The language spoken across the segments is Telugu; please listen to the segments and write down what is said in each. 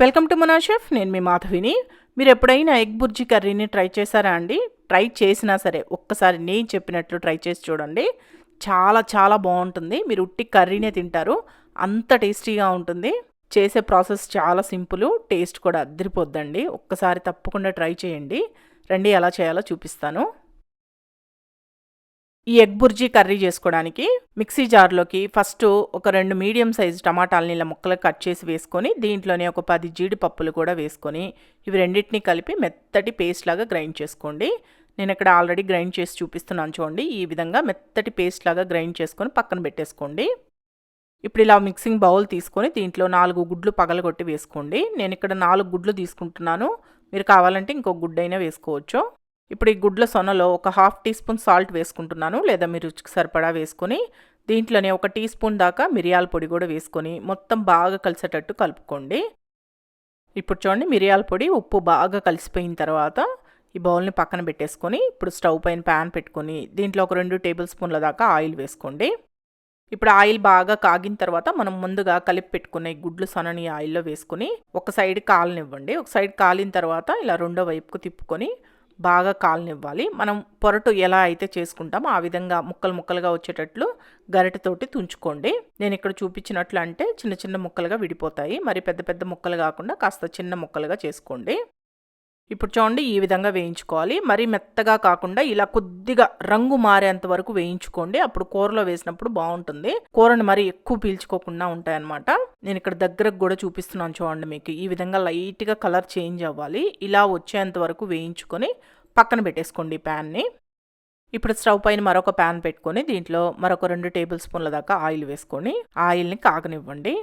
వెల్కమ్ టు మనా షెఫ్ నేను మీ మాధవిని. మీరు ఎప్పుడైనా ఎగ్ బుర్జీ కర్రీని ట్రై చేశారా అండి? ట్రై చేసినా సరే ఒక్కసారి నేను చెప్పినట్లు ట్రై చేసి చూడండి. చాలా చాలా బాగుంటుంది. మీరు ఉట్టి కర్రీనే తింటారు. అంత టేస్టీగా ఉంటుంది. చేసే ప్రాసెస్ చాలా సింపుల్. టేస్ట్ కూడా అద్దరిపోద్దండి. ఒక్కసారి తప్పకుండా ట్రై చేయండి. రండి ఎలా చేయాలో చూపిస్తాను. ఈ ఎగ్ బుర్జీ కర్రీ చేసుకోవడానికి మిక్సీ జార్లోకి ఫస్ట్ ఒక రెండు మీడియం సైజు టమాటాలని ఇలా ముక్కలు కట్ చేసి వేసుకొని దీంట్లోనే ఒక పది జీడిపప్పులు కూడా వేసుకొని ఇవి రెండింటిని కలిపి మెత్తటి పేస్ట్ లాగా గ్రైండ్ చేసుకోండి. నేను ఇక్కడ ఆల్రెడీ గ్రైండ్ చేసి చూపిస్తున్నాను చూడండి. ఈ విధంగా మెత్తటి పేస్ట్ లాగా గ్రైండ్ చేసుకొని పక్కన పెట్టేసుకోండి. ఇప్పుడు ఇలా మిక్సింగ్ బౌల్ తీసుకొని దీంట్లో నాలుగు గుడ్లు పగలగొట్టి వేసుకోండి. నేను ఇక్కడ నాలుగు గుడ్లు తీసుకుంటున్నాను. మీరు కావాలంటే ఇంకో గుడ్డైనా వేసుకోవచ్చు. ఇప్పుడు ఈ గుడ్ల సొనలో ఒక హాఫ్ టీ స్పూన్ సాల్ట్ వేసుకుంటున్నాను లేదా మీరు రుచికి సరిపడా వేసుకొని దీంట్లోనే ఒక టీ స్పూన్ దాకా మిరియాల పొడి కూడా వేసుకొని మొత్తం బాగా కలిసేటట్టు కలుపుకోండి. ఇప్పుడు చూడండి మిరియాల పొడి ఉప్పు బాగా కలిసిపోయిన తర్వాత ఈ బౌల్ని పక్కన పెట్టేసుకొని ఇప్పుడు స్టవ్ పైన ప్యాన్ పెట్టుకొని దీంట్లో ఒక రెండు టేబుల్ స్పూన్ల దాకా ఆయిల్ వేసుకోండి. ఇప్పుడు ఆయిల్ బాగా కాగిన తర్వాత మనం ముందుగా కలిపి పెట్టుకున్న ఈ గుడ్లు సొనని ఆయిల్లో వేసుకొని ఒక సైడ్ కాలనివ్వండి. ఒక సైడ్ కాలిన తర్వాత ఇలా రెండో వైపుకు తిప్పుకొని బాగా కాలనివ్వాలి. మనం పొరటు ఎలా అయితే చేసుకుంటామో ఆ విధంగా ముక్కలు ముక్కలుగా వచ్చేటట్లు గరిటతోటి తుంచుకోండి. నేను ఇక్కడ చూపించినట్లు అంటే చిన్న చిన్న ముక్కలుగా విడిపోతాయి. మరి పెద్ద పెద్ద ముక్కలు కాకుండా కాస్త చిన్న ముక్కలుగా చేసుకోండి. ఇప్పుడు చూడండి ఈ విధంగా వేయించుకోవాలి. మరీ మెత్తగా కాకుండా ఇలా కొద్దిగా రంగు మారేంత వరకు వేయించుకోండి. అప్పుడు కూరలో వేసినప్పుడు బాగుంటుంది. కూరని మరీ ఎక్కువ పీల్చుకోకుండా ఉంటాయన్నమాట. నేను ఇక్కడ దగ్గరకు కూడా చూపిస్తున్నాను చూడండి మీకు. ఈ విధంగా లైట్గా కలర్ చేంజ్ అవ్వాలి. ఇలా వచ్చేంత వరకు వేయించుకొని పక్కన పెట్టేసుకోండి ప్యాన్ని. ఇప్పుడు స్టవ్ పైన మరొక ప్యాన్ పెట్టుకొని దీంట్లో మరొక రెండు టేబుల్ స్పూన్ల దాకా ఆయిల్ వేసుకొని ఆయిల్ని కాగనివ్వండి.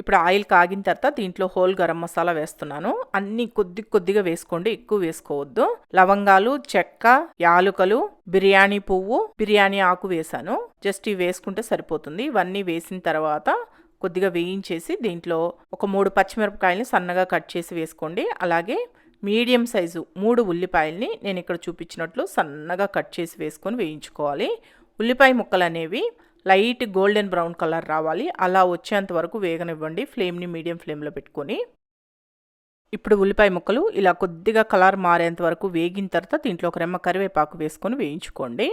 ఇప్పుడు ఆయిల్ కాగిన తర్వాత దీంట్లో హోల్ గరం మసాలా వేస్తున్నాను. అన్ని కొద్ది కొద్దిగా వేసుకోండి ఎక్కువ వేసుకోవద్దు. లవంగాలు చెక్క యాలుకలు బిర్యానీ పువ్వు బిర్యానీ ఆకు వేసాను జస్ట్ ఇవి వేసుకుంటే సరిపోతుంది. ఇవన్నీ వేసిన తర్వాత కొద్దిగా వేయించేసి దీంట్లో ఒక మూడు పచ్చిమిరపకాయలని సన్నగా కట్ చేసి వేసుకోండి. అలాగే మీడియం సైజు మూడు ఉల్లిపాయల్ని నేను ఇక్కడ చూపించినట్లు సన్నగా కట్ చేసి వేసుకొని వేయించుకోవాలి. ఉల్లిపాయ ముక్కలు అనేవి లైట్ గోల్డెన్ బ్రౌన్ కలర్ రావాలి. అలా వచ్చేంత వరకు వేగనివ్వండి. ఫ్లేమ్ని మీడియం ఫ్లేమ్లో పెట్టుకొని. ఇప్పుడు ఉల్లిపాయ ముక్కలు ఇలా కొద్దిగా కలర్ మారేంత వరకు వేగిన తర్వాత దీంట్లో ఒక రెమ్మ కరివేపాకు వేసుకొని వేయించుకోండి.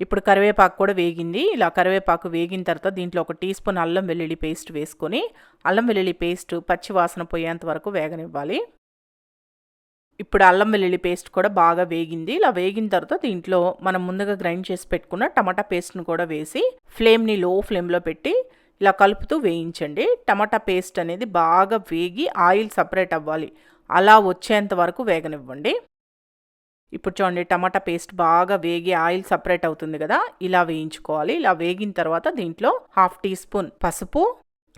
ఇప్పుడు కరివేపాకు కూడా వేగింది. ఇలా కరివేపాకు వేగిన తర్వాత దీంట్లో ఒక టీ స్పూన్ అల్లం వెల్లుల్లి పేస్ట్ వేసుకొని అల్లం వెల్లుల్లి పేస్ట్ పచ్చి వాసన పోయేంత వరకు వేగనివ్వాలి. ఇప్పుడు అల్లం వెల్లుల్లి పేస్ట్ కూడా బాగా వేగింది. ఇలా వేగిన తర్వాత దీంట్లో మనం ముందుగా గ్రైండ్ చేసి పెట్టుకున్న టమాటా పేస్ట్ను కూడా వేసి ఫ్లేమ్ని లో ఫ్లేమ్లో పెట్టి ఇలా కలుపుతూ వేయించండి. టమాటా పేస్ట్ అనేది బాగా వేగి ఆయిల్ సపరేట్ అవ్వాలి. అలా వచ్చేంత వరకు వేగనివ్వండి. ఇప్పుడు చూడండి టమాటా పేస్ట్ బాగా వేగి ఆయిల్ సపరేట్ అవుతుంది కదా ఇలా వేయించుకోవాలి. ఇలా వేగిన తర్వాత దీంట్లో హాఫ్ టీ స్పూన్ పసుపు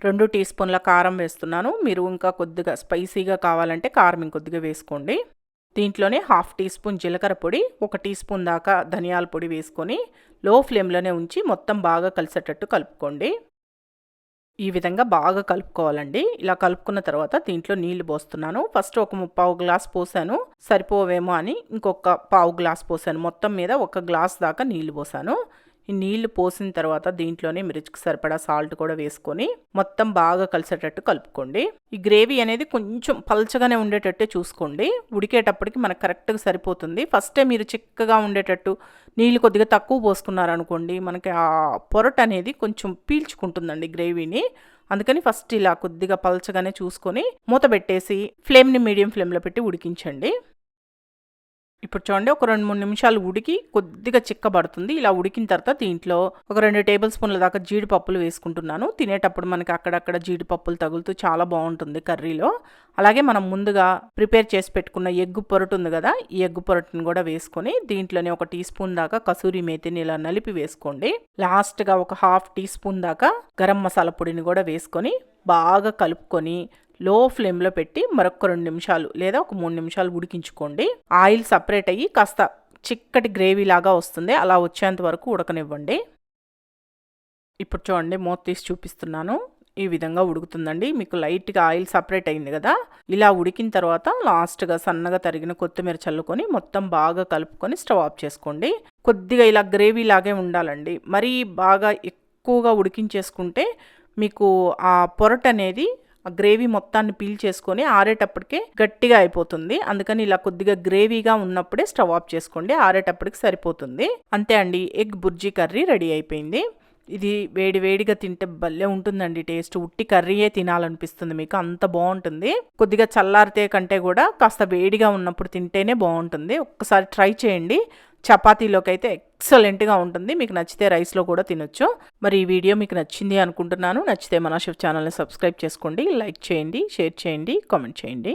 రెండు టీ స్పూన్ల కారం వేస్తున్నాను. మీరు ఇంకా కొద్దిగా స్పైసీగా కావాలంటే కారం ఇంకొద్దిగా వేసుకోండి. దీంట్లోనే హాఫ్ టీ స్పూన్ జీలకర్ర పొడి ఒక టీ స్పూన్ దాకా ధనియాల పొడి వేసుకొని లో ఫ్లేమ్లోనే ఉంచి మొత్తం బాగా కలిసేటట్టు కలుపుకోండి. ఈ విధంగా బాగా కలుపుకోవాలండి. ఇలా కలుపుకున్న తర్వాత దీంట్లో నీళ్ళు పోస్తున్నాను. ఫస్ట్ ఒక ముప్పావు గ్లాస్ పోసాను. సరిపోవేమో అని ఇంకొక పావు గ్లాస్ పోసాను. మొత్తం మీద ఒక గ్లాస్ దాకా నీళ్ళు పోసాను. ఈ నీళ్ళు పోసిన తర్వాత దీంట్లోనే మిర్చికి సరిపడా సాల్ట్ కూడా వేసుకొని మొత్తం బాగా కలిసేటట్టు కలుపుకోండి. ఈ గ్రేవీ అనేది కొంచెం పల్చగానే ఉండేటట్టే చూసుకోండి. ఉడికేటప్పటికి మనకు కరెక్ట్గా సరిపోతుంది. ఫస్టే మీరు చిక్కగా ఉండేటట్టు నీళ్ళు కొద్దిగా తక్కువ పోసుకున్నారనుకోండి మనకి ఆ పొరట అనేది కొంచెం పీల్చుకుంటుందండి గ్రేవీని. అందుకని ఫస్ట్ ఇలా కొద్దిగా పల్చగానే చూసుకొని మూత పెట్టేసి ఫ్లేమ్ని మీడియం ఫ్లేమ్లో పెట్టి ఉడికించండి. ఇప్పుడు చూడండి ఒక రెండు మూడు నిమిషాలు ఉడికి కొద్దిగా చిక్కబడుతుంది. ఇలా ఉడికిన తర్వాత దీంట్లో ఒక రెండు టేబుల్ స్పూన్ల దాకా జీడిపప్పులు వేసుకుంటున్నాను. తినేటప్పుడు మనకి అక్కడక్కడ జీడిపప్పులు తగులుతూ చాలా బాగుంటుంది కర్రీలో. అలాగే మనం ముందుగా ప్రిపేర్ చేసి పెట్టుకున్న ఎగ్గు పొరటు ఉంది కదా ఈ ఎగ్గు పొరటుని కూడా వేసుకొని దీంట్లోనే ఒక టీ స్పూన్ దాకా కసూరి మేతిని ఇలా నలిపి వేసుకోండి. లాస్ట్గా ఒక హాఫ్ టీ స్పూన్ దాకా గరం మసాలా పొడిని కూడా వేసుకొని బాగా కలుపుకొని లో ఫ్లేమ్లో పెట్టి మరొక రెండు నిమిషాలు లేదా ఒక మూడు నిమిషాలు ఉడికించుకోండి. ఆయిల్ సపరేట్ అయ్యి కాస్త చిక్కటి గ్రేవీ లాగా వస్తుంది. అలా వచ్చేంత వరకు ఉడకనివ్వండి. ఇప్పుడు చూడండి మూత తీసి చూపిస్తున్నాను. ఈ విధంగా ఉడుకుతుందండి. మీకు లైట్గా ఆయిల్ సపరేట్ అయింది కదా? ఇలా ఉడికిన తర్వాత లాస్ట్గా సన్నగా తరిగిన కొత్తిమీర చల్లుకొని మొత్తం బాగా కలుపుకొని స్టవ్ ఆఫ్ చేసుకోండి. కొద్దిగా ఇలా గ్రేవీ లాగే ఉండాలండి. మరీ బాగా ఎక్కువగా ఉడికించేసుకుంటే మీకు ఆ పొరట అనేది ఆ గ్రేవీ మొత్తాన్ని పీల్ చేసుకొని ఆరేటప్పటికే గట్టిగా అయిపోతుంది. అందుకని ఇలా కొద్దిగా గ్రేవీగా ఉన్నప్పుడే స్టవ్ ఆఫ్ చేసుకోండి. ఆరేటప్పటికి సరిపోతుంది. అంతే అండి ఎగ్ బుర్జీ కర్రీ రెడీ అయిపోయింది. ఇది వేడి వేడిగా తింటే భలే ఉంటుందండి టేస్ట్. ఉట్టి కర్రీయే తినాలనిపిస్తుంది మీకు. అంత బాగుంటుంది. కొద్దిగా చల్లారితే కంటే కూడా కాస్త వేడిగా ఉన్నప్పుడు తింటేనే బాగుంటుంది. ఒక్కసారి ట్రై చేయండి. చపాతీలోకి అయితే ఎక్సలెంట్గా ఉంటుంది. మీకు నచ్చితే రైస్లో కూడా తినొచ్చు. మరి ఈ వీడియో మీకు నచ్చింది అనుకుంటున్నాను. నచ్చితే మన షెఫ్ ఛానల్ని సబ్స్క్రైబ్ చేసుకోండి. లైక్ చేయండి షేర్ చేయండి కామెంట్ చేయండి.